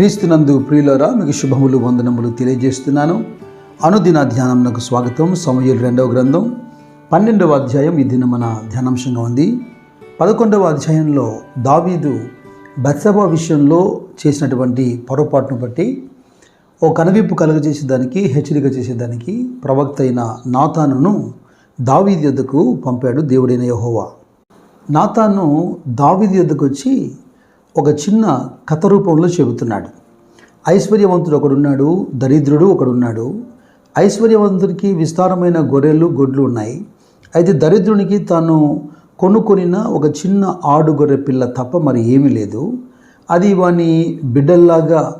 క్రీస్తునందు ప్రియులరా మీకు శుభములు వందనములు తెలియజేస్తున్నాను. అనుదిన ధ్యానంకు స్వాగతం. సమయలు రెండవ గ్రంథం పన్నెండవ అధ్యాయం. ఈ దిన మన ధ్యానాంశంగా ఉంది. పదకొండవ అధ్యాయంలో దావీదు బత్సభ విషయంలో చేసినటువంటి పొరపాటును బట్టి ఓ కనువిప్పు కలుగజేసేదానికి హెచ్చరిక చేసేదానికి ప్రవక్త అయిన నాతానును దావీది యొద్దకు పంపాడు దేవుడైన యహోవా. నాతాను దావీది యొద్దకు వచ్చి ఒక చిన్న కథ రూపంలో చెబుతున్నాడు. ఐశ్వర్యవంతుడు ఒకడున్నాడు దరిద్రుడు ఒకడున్నాడు. ఐశ్వర్యవంతుడికి విస్తారమైన గొర్రెలు గొడ్లు ఉన్నాయి. అయితే దరిద్రునికి తాను కొనుక్కొనిన ఒక చిన్న ఆడు గొర్రె పిల్ల తప్ప మరి ఏమీ లేదు. అది వాని బిడ్డల్లాగా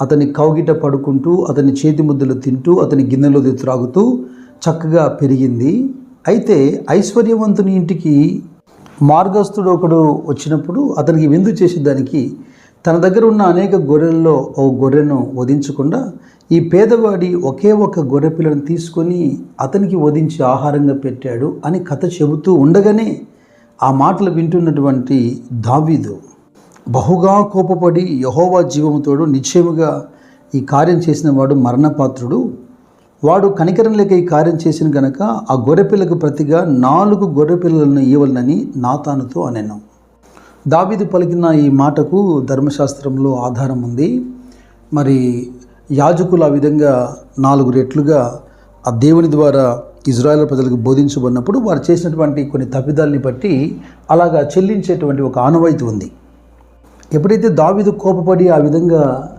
అతని కౌగిట పడుకుంటూ అతని చేతి ముద్దలు తింటూ అతని గిన్నెలో త్రాగుతూ చక్కగా పెరిగింది. అయితే ఐశ్వర్యవంతుని ఇంటికి మార్గస్థుడు ఒకడు వచ్చినప్పుడు అతనికి విందు చేసేదానికి తన దగ్గర ఉన్న అనేక గొర్రెల్లో ఓ గొర్రెను వధించకుండా ఈ పేదవాడి ఒకే ఒక గొర్రె పిల్లను తీసుకొని అతనికి వధించి ఆహారంగా పెట్టాడు అని కథ చెబుతూ ఉండగానే ఆ మాటలు వింటున్నటువంటి దావీదు బహుగా కోపపడి యహోవా జీవముతోడు నిశ్చయముగా ఈ కార్యం చేసిన వాడు మరణపాత్రుడు. వాడు కనికరం లేక ఈ కార్యం చేసిన గనక ఆ గొర్రెపిల్లకు ప్రతిగా నాలుగు గొర్రెపిల్లలను ఇవ్వాలని నాతానుతో అనెను. దావీదు పలికిన ఈ మాటకు ధర్మశాస్త్రంలో ఆధారం ఉంది. మరి యాజకులు ఆ విధంగా నాలుగు రెట్లుగా ఆ దేవుని ద్వారా ఇజ్రాయెల్ ప్రజలకు బోధించబడినప్పుడు వారు చేసినటువంటి కొన్ని తప్పిదాలని బట్టి అలాగా చెల్లించేటువంటి ఒక ఆనవాయితీ ఉంది. ఎప్పుడైతే దావీదు కోపపడి ఆ విధంగా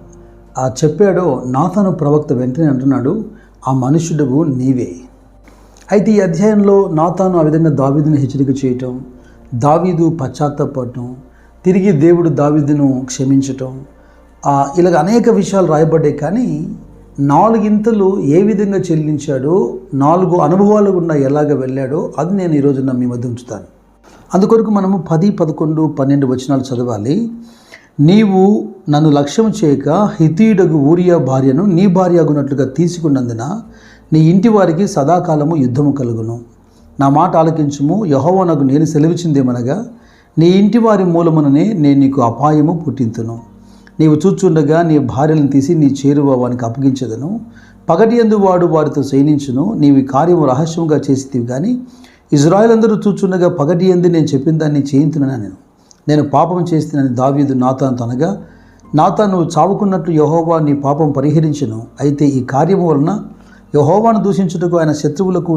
ఆ చెప్పాడో నాతాను ప్రవక్త వెంటనే అంటున్నాడు ఆ మనుష్యుడు నీవే. అయితే ఈ అధ్యాయంలో నాతాను ఆ విధంగా దావీదును హెచ్చరిక చేయటం దావీదు పశ్చాత్తపడటం తిరిగి దేవుడు దావీదును క్షమించటం ఇలాగ అనేక విషయాలు రాయబడ్డాయి. కానీ నాలుగింతలు ఏ విధంగా చెల్లించాడో నాలుగు అనుభవాలు గుండా ఎలాగ వెళ్ళాడో అది నేను ఈరోజు నా మీ మధ్య ఉంచుతాను. అందుకొరకు మనము పది పదకొండు పన్నెండు వచనాలు చదవాలి. నీవు నన్ను లక్ష్యం చేయక హితీయుడగు ఊరియా భార్యను నీ భార్యగునట్లుగా తీసుకున్నందున నీ ఇంటి వారికి సదాకాలము యుద్ధము కలుగును. నా మాట ఆలకించుము. యహోవనకు నాకు నేను సెలవిచ్చిందేమనగా నీ ఇంటి వారి మూలముననే నేను నీకు అపాయము పుట్టింతును. నీవు చూచుండగా నీ భార్యలను తీసి నీ చేరువ వానికి అప్పగించదను. పగటి వాడు వారితో శయనించును. నీవు కార్యము రహస్యంగా చేసితివి కానీ ఇజ్రాయెల్ అందరూ చూచుండగా పగటి ఎందు నేను చెప్పిన దాన్ని చేయించునని నేను నేను పాపం చేస్తున్నానని దావీదు నాతాను అనగా నాతా నువ్వు చావుకున్నట్లు యహోవా నీ పాపం పరిహరించను. అయితే ఈ కార్యము వలన యహోవాను దూషించుటకు ఆయన శత్రువులకు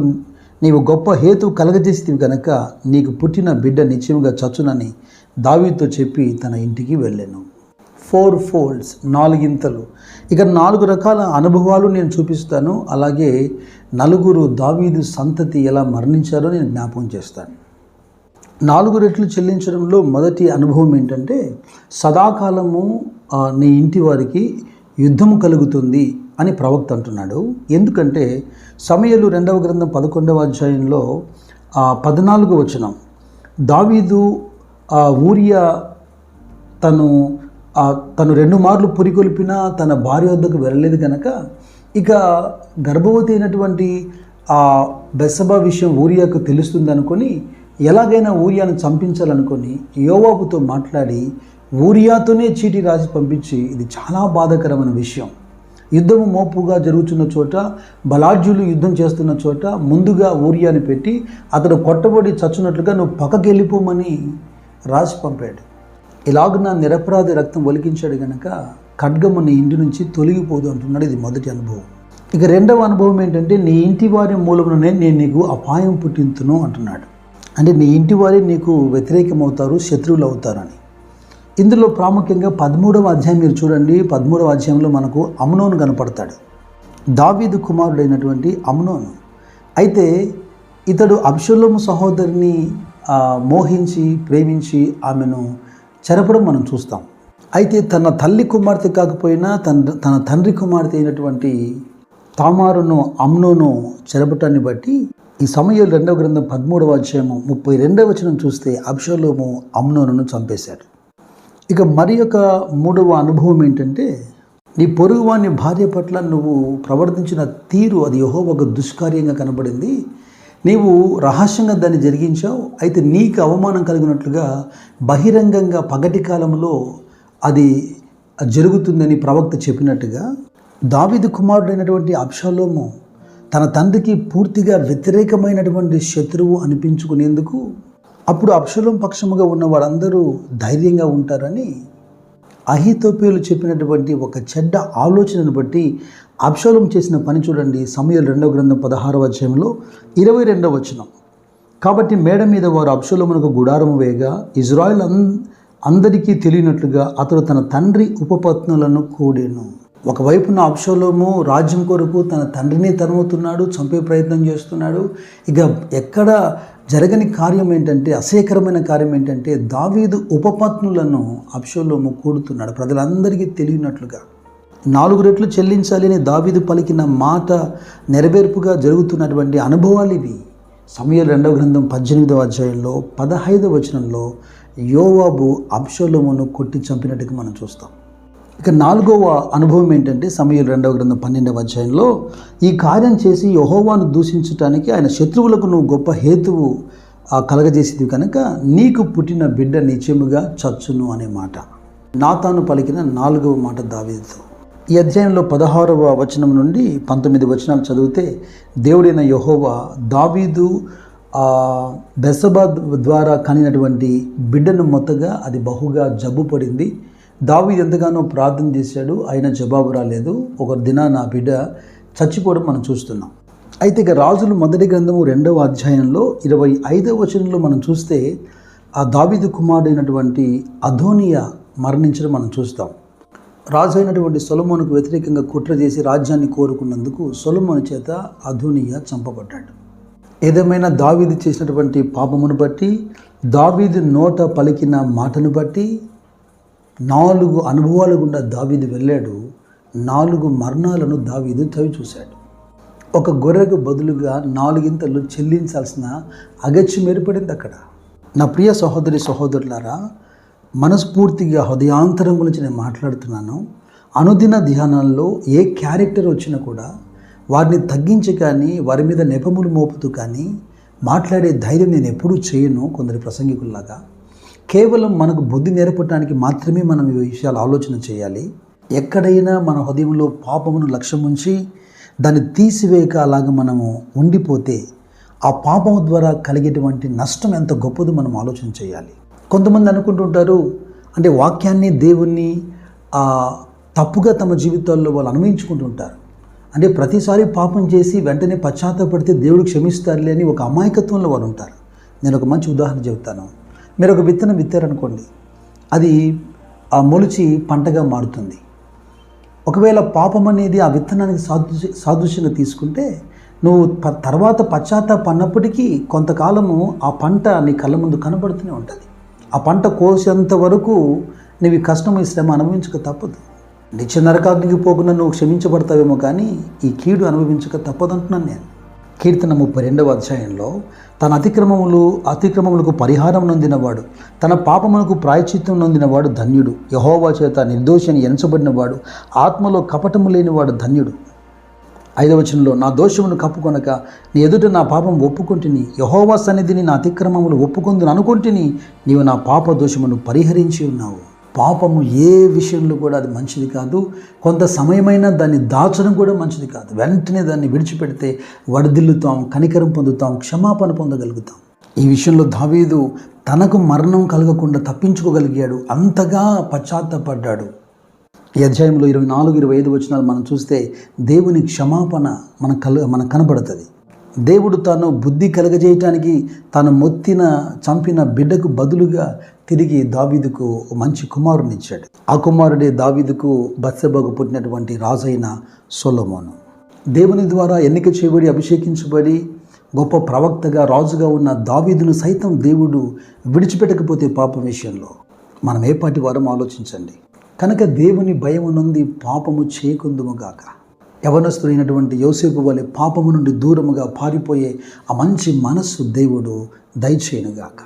నీవు గొప్ప హేతు కలగజేస్తేవి కనుక నీకు పుట్టిన బిడ్డ నిశ్చయంగా చచ్చునని దావీతో చెప్పి తన ఇంటికి వెళ్ళాను. ఫోర్ ఫోల్డ్స్ నాలుగింతలు ఇక నాలుగు రకాల అనుభవాలు నేను చూపిస్తాను. అలాగే నలుగురు దావీదు సంతతి ఎలా మరణించారో నేను జ్ఞాపకం చేస్తాను. నాలుగు రెట్లు చెల్లించడంలో మొదటి అనుభవం ఏంటంటే సదాకాలము నీ ఇంటి వారికి యుద్ధము కలుగుతుంది అని ప్రవక్త అంటున్నాడు. ఎందుకంటే సమయలు రెండవ గ్రంథం పదకొండవ అధ్యాయంలో పద్నాలుగు వచనం దావీదు ఆ, ఊరియా తను తను రెండు మార్లు పురికొల్పినా తన భార్య వద్దకు వెళ్ళలేదు కనుక ఇక గర్భవతి అయినటువంటి ఆ బెసబా విషయం ఊరియాకు తెలుస్తుంది అనుకొని ఎలాగైనా ఊరియాను చంపించాలనుకొని యోవాబుతో మాట్లాడి ఊరియాతోనే చీటీ రాసి పంపించి ఇది చాలా బాధాకరమైన విషయం. యుద్ధము మోపుగా జరుగుతున్న చోట బలాఢ్యులు యుద్ధం చేస్తున్న చోట ముందుగా ఊరియాని పెట్టి అతడు కొట్టబడి చచ్చినట్లుగా నువ్వు పక్కకి వెళ్ళిపోమని రాసి పంపాడు. ఇలాగ నా నిరపరాధి రక్తం ఒలికించాడు గనక ఖడ్గము నీ ఇంటి నుంచి తొలగిపోదు అంటున్నాడు ఇది మొదటి అనుభవం. ఇక రెండవ అనుభవం ఏంటంటే నీ ఇంటి వారి మూలముననే నేను నీకు అపాయం పుట్టింతును అంటున్నాడు. అంటే నీ ఇంటి వారే నీకు వ్యతిరేకమవుతారు శత్రువులు అవుతారని ఇందులో ప్రాముఖ్యంగా పదమూడవ అధ్యాయం మీరు చూడండి. పదమూడవ అధ్యాయంలో మనకు అమ్నోను కనపడతాడు. దావీదు కుమారుడైనటువంటి అమ్నోను. అయితే ఇతడు అబ్షలోము సహోదరిని మోహించి ప్రేమించి ఆమెను చెరపడం మనం చూస్తాం. అయితే తన తల్లి కుమార్తె కాకపోయినా తన తన తండ్రి కుమార్తె అయినటువంటి తామారును అమ్నోను చెరపటాన్ని బట్టి ఈ సమయంలో రెండవ గ్రంథం పదమూడవ అధ్యాయము ముప్పై రెండవ వచనం చూస్తే అబ్షలోము అమ్నోనును చంపేశాడు. ఇక మరి యొక్క మూడవ అనుభవం ఏంటంటే నీ పొరుగువాని భార్య పట్ల నువ్వు ప్రవర్తించిన తీరు అది యహో ఒక దుష్కార్యంగా కనబడింది. నీవు రహస్యంగా దాన్ని జరిగించావు. అయితే నీకు అవమానం కలిగినట్లుగా బహిరంగంగా పగటి కాలంలో అది జరుగుతుందని ప్రవక్త చెప్పినట్టుగా దావిదు కుమారుడైనటువంటి అబ్షాలోము తన తండ్రికి పూర్తిగా వ్యతిరేకమైనటువంటి శత్రువు అనిపించుకునేందుకు అప్పుడు అప్షలం పక్షముగా ఉన్న వారందరూ ధైర్యంగా ఉంటారని అహితోపేలు చెప్పినటువంటి ఒక చెడ్డ ఆలోచనను బట్టి అప్షలం చేసిన పని చూడండి. సమయాలు రెండవ గ్రంథం పదహారవ అధ్యాయంలో ఇరవై రెండవ వచనం. కాబట్టి మేడ మీద వారు అప్షలమునకు గుడారము వేయగా ఇజ్రాయెల్ అందరికీ తెలియనట్లుగా అతడు తన తండ్రి ఉపపత్నులను కూడాను. ఒకవైపున అప్షోలోము రాజ్యం కొరకు తన తండ్రిని తరుముతున్నాడు చంపే ప్రయత్నం చేస్తున్నాడు. ఇక ఎక్కడ జరగని కార్యం ఏంటంటే అసహ్యకరమైన కార్యం ఏంటంటే దావీదు ఉపపత్నులను అప్షోలోము కూడుతున్నాడు. ప్రజలందరికీ తెలియనట్లుగా. నాలుగు రెట్లు చెల్లించాలని దావీదు పలికిన మాట నెరవేర్పుగా జరుగుతున్నటువంటి అనుభవాలు ఇవి. సమయ రెండవ గ్రంథం పద్దెనిమిదవ అధ్యాయంలో పదహైదవ వచనంలో యోవాబు అప్షోలోమును కొట్టి చంపినట్టుగా మనం చూస్తాం. ఇక నాలుగవ అనుభవం ఏంటంటే సమయంలో రెండవ గ్రంథం పన్నెండవ అధ్యాయంలో ఈ కార్యం చేసి యహోవాను దూషించడానికి ఆయన శత్రువులకు నువ్వు గొప్ప హేతువు కలగజేసేది కనుక నీకు పుట్టిన బిడ్డ నిత్యముగా చచ్చును అనే మాట. నాతాను పలికిన నాలుగవ మాట దావీదుతో ఈ అధ్యాయంలో పదహారవ వచనం నుండి పంతొమ్మిది వచనాలు చదివితే దేవుడైన యహోవా దావీదు ఆ, బెసబా ద్వారా కనినటువంటి బిడ్డను మొత్తగా అది బహుగా జబ్బు పడింది దావి ఎంతగానో ప్రార్థన చేశాడు ఆయన జవాబు రాలేదు. ఒక దిన నా బిడ్డ చచ్చిపోవడం మనం చూస్తున్నాం. అయితే ఇక రాజులు మొదటి గ్రంథము రెండవ అధ్యాయంలో ఇరవై ఐదవ వచనంలో మనం చూస్తే ఆ దావీదు కుమారుడైనటువంటి అధోనియా మరణించడం మనం చూస్తాం. రాజు అయినటువంటి సొలమోనుకు వ్యతిరేకంగా కుట్ర చేసి రాజ్యాన్ని కోరుకున్నందుకు సొలమోను చేత అధోనియా చంపబడ్డాడు. ఏదేమైనా దావీదు చేసినటువంటి పాపమును బట్టి దావీదు నోట పలికిన మాటను బట్టి నాలుగు అనుభవాలు గుండా దావీదు వెళ్ళాడు. నాలుగు మరణాలను దావీదు చవి చూశాడు. ఒక గొర్రెకు బదులుగా నాలుగింతలు చెల్లించాల్సిన అగత్యం ఏర్పడింది అక్కడ. నా ప్రియ సహోదరి సహోదరులారా మనస్ఫూర్తిగా హృదయాంతరం గురించి నేను మాట్లాడుతున్నాను. అనుదిన ధ్యానాల్లో ఏ క్యారెక్టర్ వచ్చినా కూడా వారిని తగ్గించి కానీ వారి మీద నెపములు మోపుతూ కానీ మాట్లాడే ధైర్యం నేను ఎప్పుడూ చేయను కొందరి ప్రసంగికుల్లాగా. కేవలం మనకు బుద్ధి నేర్పడానికి మాత్రమే మనం ఈ విషయాలు ఆలోచన చేయాలి. ఎక్కడైనా మన హృదయంలో పాపమును లక్ష్యం ఉంచి దాన్ని తీసివేయక అలాగ మనము ఉండిపోతే ఆ పాపం ద్వారా కలిగేటువంటి నష్టం ఎంత గొప్పదో మనం ఆలోచన చేయాలి. కొంతమంది అనుకుంటుంటారు అంటే వాక్యాన్ని దేవుణ్ణి తప్పుగా తమ జీవితాల్లో వాళ్ళు అనుభవించుకుంటుంటారు. అంటే ప్రతిసారి పాపం చేసి వెంటనే పశ్చాత్తపడితే దేవుడు క్షమిస్తారులే అని ఒక అమాయకత్వంలో వారు ఉంటారు. నేను ఒక మంచి ఉదాహరణ చెబుతాను. మీరు ఒక విత్తనం విత్తారనుకోండి అది ఆ మొలిచి పంటగా మారుతుంది. ఒకవేళ పాపం అనేది ఆ విత్తనానికి సాదృశ్య సాదృశ్యంగా తీసుకుంటే నువ్వు తర్వాత పశ్చాత్తాపన్నప్పటికీ కొంతకాలము ఆ పంట నీ కళ్ళ ముందు కనబడుతూనే ఉంటుంది. ఆ పంట కోసేంత వరకు నీవి కష్టం ఈ శ్రమ అనుభవించక తప్పదు. నిత్య నరకాగ్నికి పోకుండా నువ్వు క్షమించబడతావేమో కానీ ఈ కీడు అనుభవించక తప్పదంటున్నాను నేను. కీర్తన ముప్పై రెండవ అధ్యాయంలో తన అతిక్రమములు అతిక్రమములకు పరిహారం నొందినవాడు తన పాపములకు ప్రాయచిత్తం నొందినవాడు ధన్యుడు. యహోవా చేత నిర్దోషి అని ఎంచబడినవాడు ఆత్మలో కపటము లేనివాడు ధన్యుడు. ఐదవచనంలో నా దోషమును కప్పుకొనక నీ ఎదుట నా పాపం ఒప్పుకొంటిని యహోవా సన్నిధిని నా అతిక్రమములు ఒప్పుకొందును అనుకొంటిని నీవు నా పాప దోషమును పరిహరించి ఉన్నావు. పాపము ఏ విషయంలో కూడా అది మంచిది కాదు. కొంత సమయమైనా దాన్ని దాచడం కూడా మంచిది కాదు. వెంటనే దాన్ని విడిచిపెడితే వడదిల్లుతాం కనికరం పొందుతాం క్షమాపణ పొందగలుగుతాం. ఈ విషయంలో దావీదు తనకు మరణం కలగకుండా తప్పించుకోగలిగాడు. అంతగా పశ్చాత్తపడ్డాడు. ఈ అధ్యాయంలో ఇరవై నాలుగు ఇరవై ఐదు వచనాలు మనం చూస్తే దేవుని క్షమాపణ మన కల మనకు కనబడుతుంది. దేవుడు తాను బుద్ధి కలగజేయటానికి తాను మొత్తిన చంపిన బిడ్డకు బదులుగా తిరిగి దావీదుకు ఓ మంచి కుమారుని ఇచ్చాడు. ఆ కుమారుడే దావీదుకు బత్సెబకు పుట్టినటువంటి రాజైన సొలమోను. దేవుని ద్వారా ఎన్నిక చేయబడి అభిషేకించబడి గొప్ప ప్రవక్తగా రాజుగా ఉన్న దావీదును సైతం దేవుడు విడిచిపెట్టకపోతే పాపం విషయంలో మనం ఏ పాటి వారం ఆలోచించండి. కనుక దేవుని భయం నుండి పాపము చేయకుందుముగాక యవనస్తుడైనటువంటి యోసేపు వలె పాపము నుండి దూరముగా పారిపోయే ఆ మంచి మనస్సు దేవుడు దయచేయునుగాక.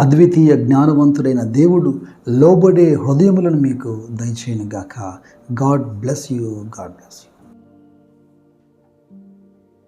అద్వితీయ జ్ఞానవంతుడైన దేవుడు లోబడే హృదయములను మీకు దయచేయునుగాక. God bless you God bless you.